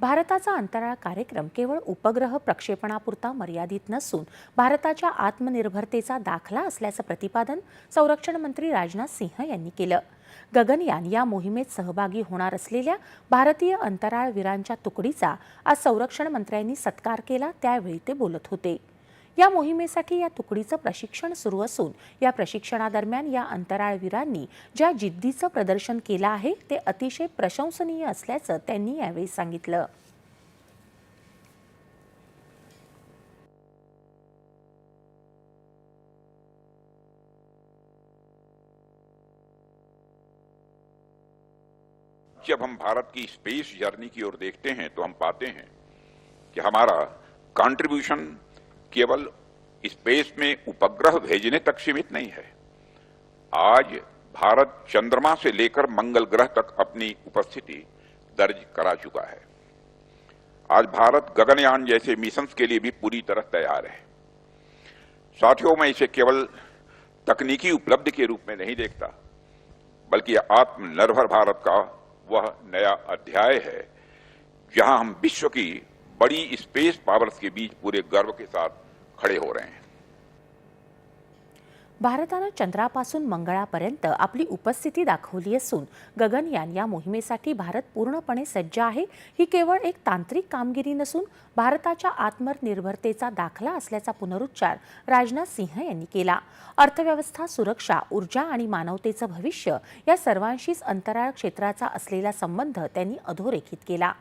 भारताचा अंतराळ कार्यक्रम केवळ उपग्रह प्रक्षेपणापुरता मर्यादित नसून भारताच्या आत्मनिर्भरतेचा दाखला असल्याचं प्रतिपादन संरक्षण मंत्री राजनाथ सिंह यांनी केलं. गगनयान या मोहिमेत सहभागी होणार असलेल्या भारतीय अंतराळवीरांच्या तुकडीचा आज संरक्षण मंत्र्यांनी सत्कार केला त्यावेळी ते बोलत होते. या मोहिमेसाठी या तुकडीचं प्रशिक्षण सुरू असून या प्रशिक्षणादरम्यान या अंतराळवीरांनी ज्या जिद्दीचं प्रदर्शन केलं आहे, ते अतिशय प्रशंसनीय असल्याचं त्यांनी यावेळी सांगितलं. जब हम भारत की स्पेस जर्नी की ओर देखते हैं तो हम पाते हैं कि हमारा कंट्रीब्यूशन केवल स्पेस में उपग्रह भेजने तक सीमित नहीं है। आज भारत चंद्रमा से लेकर मंगल ग्रह तक अपनी उपस्थिति दर्ज करा चुका है। आज भारत गगनयान जैसे मिशंस के लिए भी पूरी तरह तैयार है। साथियों, में इसे केवल तकनीकी उपलब्धि के रूप में नहीं देखता, बल्कि आत्मनिर्भर भारत का वह नया अध्याय है, जहाँ हम विश्व की बड़ी स्पेस पावर्स के बीच पूरे गर्व के साथ खड़े हो रहे हैं। भारतानं चंद्रापासून मंगळापर्यंत आपली उपस्थिती दाखवली असून गगनयान या मोहिमेसाठी भारत पूर्णपणे सज्ज आहे. ही केवळ एक तांत्रिक कामगिरी नसून भारताच्या आत्मनिर्भरतेचा दाखला असल्याचा पुनरुच्चार राजनाथ सिंह यांनी केला. अर्थव्यवस्था सुरक्षा ऊर्जा आणि मानवतेचं भविष्य या सर्वांशीच अंतराळ क्षेत्राचा असलेला संबंध त्यांनी अधोरेखित केला.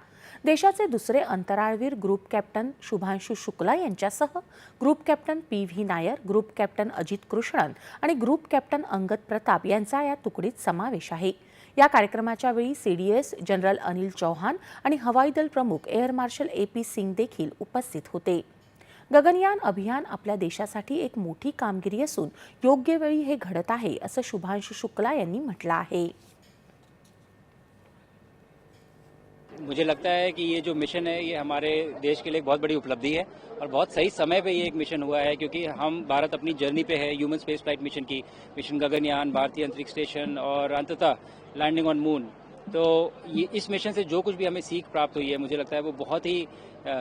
देशाचे दुसरे अंतराळवीर ग्रुप कॅप्टन शुभांशु शुक्ला यांच्यासह group captain P V Nair group captain Ajit Krishnan आणि ग्रुप कॅप्टन अंगद प्रताप यांचा या तुकडीत समावेश आहे. या कार्यक्रमाच्या वेळी सीडीएस जनरल अनिल चौहान आणि हवाई दल प्रमुख air marshal A P Singh देखील उपस्थित होते. गगनयान अभियान आपल्या देशासाठी एक मोठी कामगिरी असून योग्य वेळी हे घडत आहे असं शुभांशु शुक्ला यांनी म्हटलं आहे. मुझे लगता है कि ये जो मिशन है, ये हमारे देश के लिए बहुत बड़ी उपलब्धि है और बहुत सही समय पे ये एक मिशन हुआ है, क्योंकि हम भारत अपनी जर्नी पे है, ह्यूमन स्पेस फ़्लाइट मिशन की, मिशन गगनयान, भारतीय अंतरिक्ष स्टेशन और अंततः लैंडिंग ऑन मून। तो ये इस मिशन से जो कुछ भी हमें सीख प्राप्त हुई है, मुझे लगता है वो बहुत ही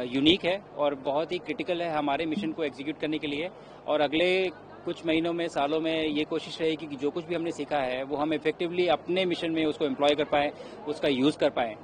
यूनिक है और बहुत ही क्रिटिकल है हमारे मिशन को एग्जीक्यूट करने के लिए। और अगले कुछ महीनों में, सालों में ये कोशिश रहेगी कि जो कुछ भी हमने सीखा है, वो हम इफेक्टिवली अपने मिशन में उसको एम्प्लॉय कर पाएँ, उसका यूज़ कर पाएँ।